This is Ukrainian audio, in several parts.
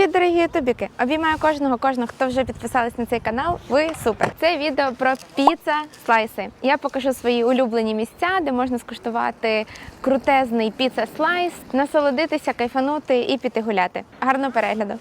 Привіт, дорогі ютубіки! Обіймаю кожного, кожного, хто вже підписались на цей канал. Ви супер! Це відео про піца слайси. Я покажу свої улюблені місця, де можна скуштувати крутезний піца слайс, насолодитися, кайфанути і піти гуляти. Гарного перегляду!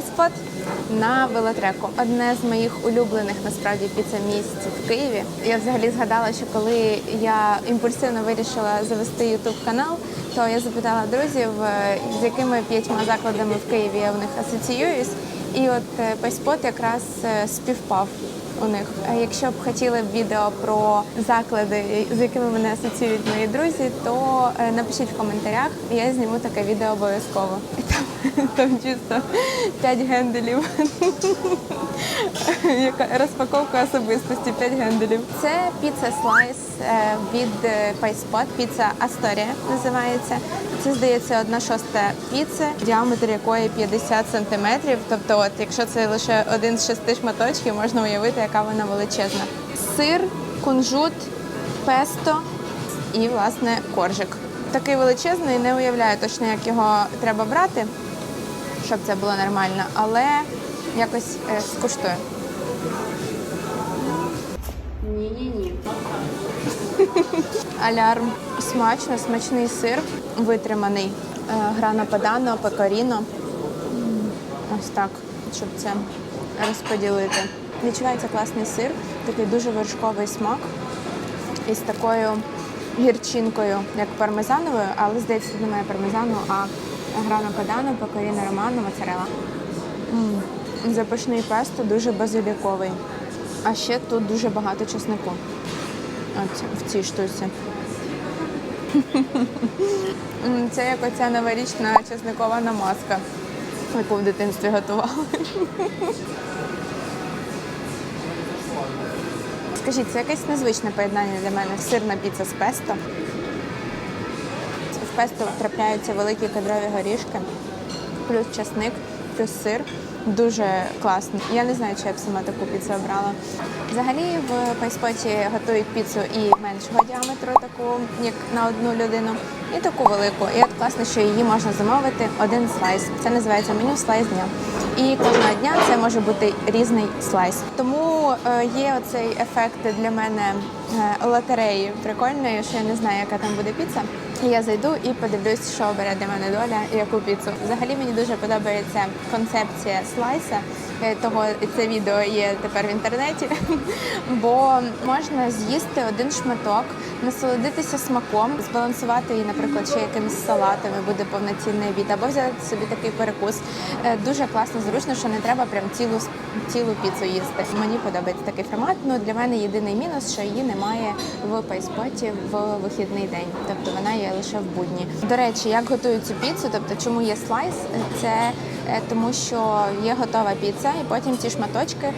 Файспот на велотреку. Одне з моїх улюблених насправді піца-місць в Києві. Я взагалі згадала, що коли я імпульсивно вирішила завести ютуб канал, то я запитала друзів, е, з якими п'ятьма закладами в Києві я в них асоціююсь. І от Пайспот якраз е, співпав у них. Якщо б хотіли б відео про заклади, з якими мене асоціюють мої друзі, то е, напишіть в коментарях, я зніму таке відео обов'язково. Там, там чисто 5 генделів. Розпаковка особистості 5 генделів. Це піца слайс е, від Пайспот, піца Асторія називається. Це здається одна шоста піци, діаметр якої 50 сантиметрів. Тобто, от якщо це лише один з шести шматочків, можна уявити, яка вона величезна. Сир, кунжут, песто і власне коржик. Такий величезний, не уявляю точно, як його треба брати, щоб це було нормально, але якось е, скуштую. Ні-ні-ні. Алярм смачно, смачний сир, витриманий. Е, Грана падано, пекаріно. Ось так, щоб це розподілити. Відчувається класний сир, такий дуже вершковий смак із такою гірчинкою, як пармезановою, але здається, тут немає пармезану, а грана падано, пекаріно романо, моцарела. Запашний песто дуже базиліковий. А ще тут дуже багато чеснику. От в цій штуці. Це як оця новорічна чесникова намазка, яку в дитинстві готували. Скажіть, це якесь незвичне поєднання для мене сирна піца з песто. В песто трапляються великі кедрові горішки, плюс часник, плюс сир. Дуже класно. Я не знаю, чи я б сама таку піцу обрала. Взагалі в пайспоті готують піцу і меншого діаметру, таку як на одну людину, і таку велику. І от класно, що її можна замовити один слайс. Це називається меню слайс дня. І кожного дня це може бути різний слайс. Тому е, є оцей ефект для мене е, лотереї прикольної, що я не знаю, яка там буде піца. Я зайду і подивлюсь, що обере для мене доля і яку піцу. Взагалі мені дуже подобається концепція слайса. Е, Того це відео є тепер в інтернеті, бо можна з'їсти один шматок, насолодитися смаком, збалансувати її, наприклад, ще якимись салатами, буде повноцінний обід, або взяти собі такий перекус. Е, Дуже класно, зручно, що не треба прям цілу цілу піцу їсти. Мені подобається такий формат. Ну для мене єдиний мінус, що її немає в пайспоті в вихідний день, тобто вона є лише в будні. До речі, як готують цю піцу, тобто чому є слайс, це е, тому, що є готова піца, і потім ці шматочки.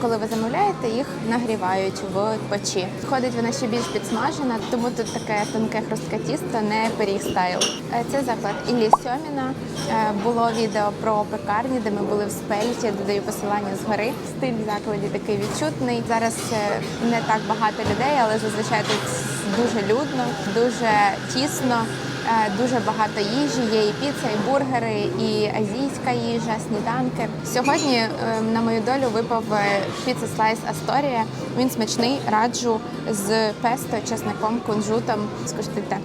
Коли ви замовляєте, їх нагрівають в печі. Виходить вона ще більш підсмажена, тому тут таке тонке хрустке тісто, не пиріг стайл. Е, Це заклад Іллі Сьоміна. Е, Було відео про пекарні, де ми були в спельті. Додаю посилання згори. Стиль закладі такий відчутний. Зараз е, не так багато людей, але зазвичай тут дуже людно, дуже тісно. Е, Дуже багато їжі, є і піца, і бургери, і азійська їжа, сніданки. Сьогодні е, на мою долю випав е, піца слайс Асторія. Він смачний, раджу з песто, чесником, кунжутом. Скуштуйте.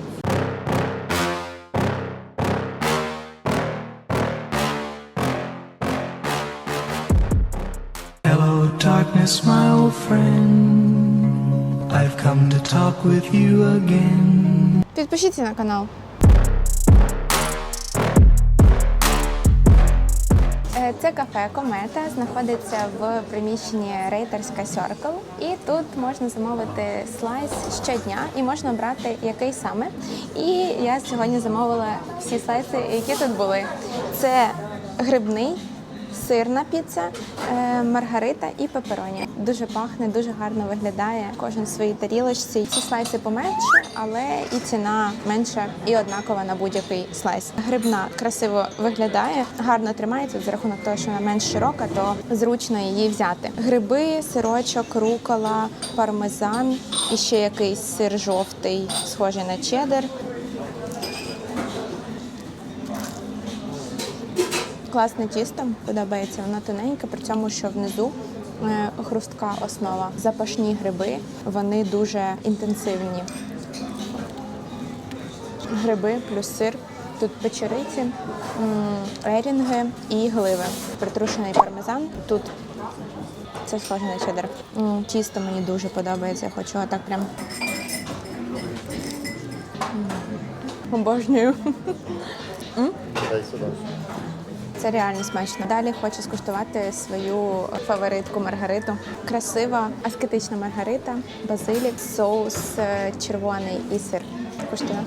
Darkness, my old friend. I've come to talk with you again. Підпишіться на канал. Це кафе Комета знаходиться в приміщенні Рейтерська Circle. І тут можна замовити слайс щодня і можна обрати який саме. І я сьогодні замовила всі слайси, які тут були. Це грибний, сирна піца, е, маргарита і пепероні. Дуже пахне, дуже гарно виглядає. Кожен в своїй тарілочці. Ці слайси поменше, але і ціна менша і однакова на будь-який слайс. Грибна красиво виглядає, гарно тримається за рахунок того, що вона менш широка, то зручно її взяти. Гриби, сирочок, рукола, пармезан і ще якийсь сир жовтий, схожий на чеддер. Класне тісто, подобається, воно тоненьке, при цьому, що внизу е, хрустка основа. Запашні гриби, вони дуже інтенсивні. Гриби плюс сир. Тут печериці, ерінги і гливи. Притрушений пармезан. Тут це схоже на чеддер. М, Тісто мені дуже подобається. Я хочу отак прям. Обожнюю. Дай сюди. Це реально смачно. Далі хочу скуштувати свою фаворитку Маргариту. Красива аскетична маргарита, базилік, соус е, червоний і сир. Куштую.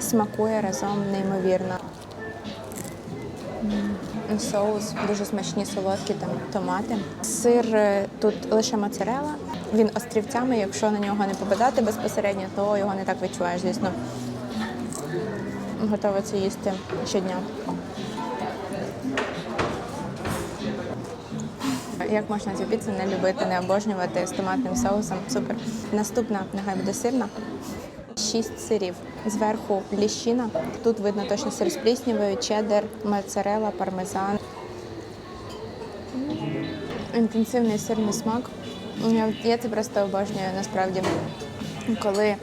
Смакує разом неймовірно. Соус дуже смачні, солодкі там томати. Сир е, тут лише моцарела. Він острівцями, якщо на нього не попадати безпосередньо, то його не так відчуваєш, звісно. Готова це їсти щодня. Як можна цю піцу не любити, не обожнювати з томатним соусом? Супер. Наступна нехай буде сирна. Шість сирів. Зверху ліщина. Тут видно точно сир з пліснявою, чеддер, моцарелла, пармезан. Інтенсивний сирний смак. Я, я це просто обожнюю насправді. Коли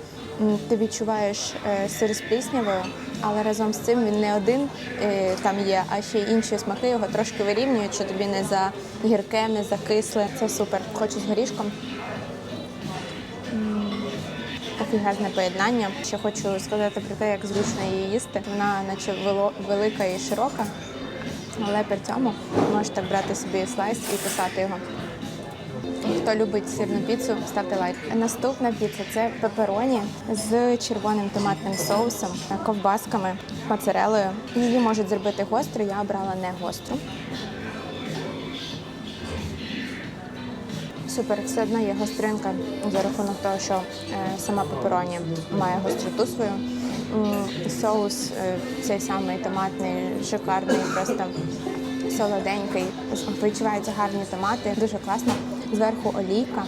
ти відчуваєш е, сир з пліснявою, але разом з цим він не один е, там є, а ще й інші смаки його трошки вирівнюють, що тобі не за гірке, не за кисле. Це супер. Хочу з горішком. Офігезне поєднання. Ще хочу сказати про те, як зручно її їсти. Вона наче велика і широка, але при цьому можеш так брати собі слайс і писати його. Хто любить сирну піцу, ставте лайк. Наступна піца це пепероні з червоним томатним соусом, ковбасками, моцарелою. Її можуть зробити гостру, я обрала не гостру. Супер, все одно є гостринка за рахунок того, що е, сама пепероні має гостроту свою. Соус е, цей самий томатний, шикарний, просто солоденький. Відчуваються гарні томати, дуже класно. Зверху олійка.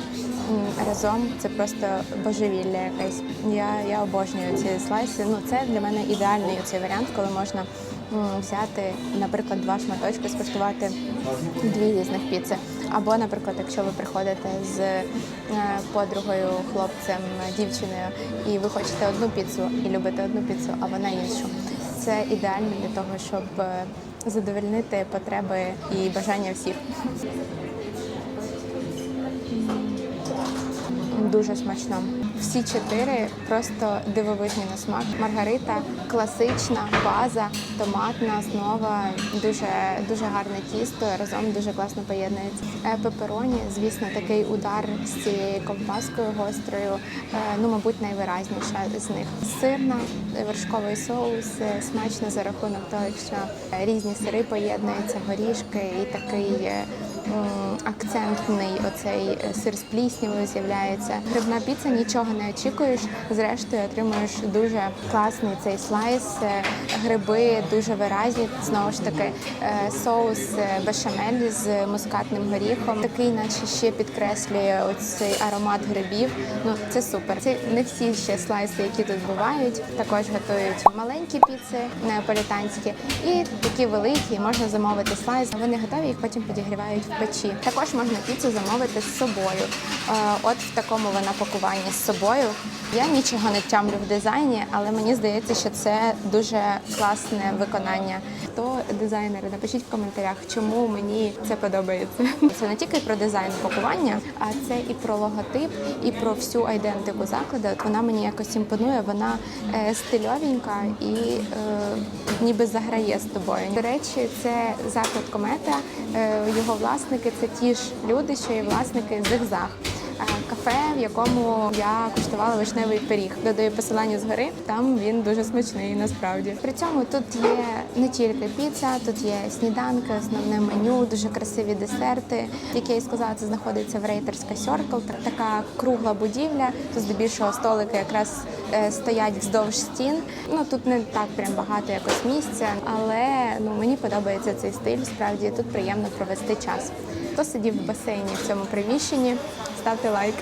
Разом це просто божевілля якесь. Я, я обожнюю ці слайси. Ну, це для мене ідеальний цей варіант, коли можна взяти, наприклад, два шматочки, скуштувати дві різних піци. Або, наприклад, якщо ви приходите з е, подругою, хлопцем, дівчиною, і ви хочете одну піцу і любите одну піцу, а вона іншу. Це ідеально для того, щоб е, задовольнити потреби і бажання всіх. Дуже смачно. Всі чотири просто дивовижні на смак. Маргарита класична, база, томатна основа, дуже дуже гарне тісто. Разом дуже класно поєднується. Е, Пепероні, звісно, такий удар з цією ковбаскою гострою. е, Ну, мабуть, найвиразніша з них. Сирна, вершковий соус, е, смачно за рахунок того, що різні сири поєднуються, горішки і такий. Е, акцентний оцей е, сир з пліснявою з'являється. Грибна піца нічого не очікуєш. Зрештою, отримуєш дуже класний цей слайс. е, Гриби дуже виразні. Знову ж таки, соус бешамель з мускатним горіхом. Такий, наче ще підкреслює оцей аромат грибів. Ну це супер. Це не всі ще слайси, які тут бувають. Також готують маленькі піци неаполітанські і такі великі. Можна замовити слайс. Вони готові, їх потім підігрівають печі. Також можна піцу замовити з собою. Е, От в такому вона пакуванні з собою. Я нічого не тямлю в дизайні, але мені здається, що це дуже класне виконання. Хто дизайнери? Напишіть в коментарях, чому мені це подобається. Це не тільки про дизайн пакування, а це і про логотип, і про всю айдентику закладу. От вона мені якось імпонує. Вона е, стильовенька і е, ніби заграє з тобою. До речі, це заклад комета. Е, його власники це ті ж люди, що і власники зигзаг. Кафе, в якому я куштувала вишневий пиріг. Додаю посилання згори. Там він дуже смачний насправді. При цьому тут є не тільки піца, тут є сніданки, основне меню, дуже красиві десерти. Як я і сказала, це знаходиться в рейтерська Circle, така кругла будівля. Тут здебільшого столики якраз е, стоять вздовж стін. Ну тут не так прям багато якось місця, але ну мені подобається цей стиль. Справді тут приємно провести час. Хто сидів в басейні в цьому приміщенні, ставте лайк.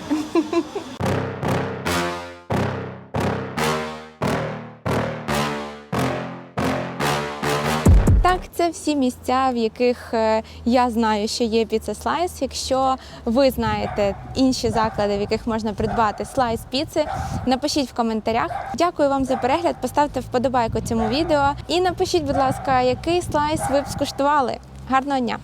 Так, це всі місця, в яких е, я знаю, що є піца слайс. Якщо ви знаєте інші заклади, в яких можна придбати слайс піци, напишіть в коментарях. Дякую вам за перегляд. Поставте вподобайку цьому відео і напишіть, будь ласка, який слайс ви б скуштували. Гарного дня!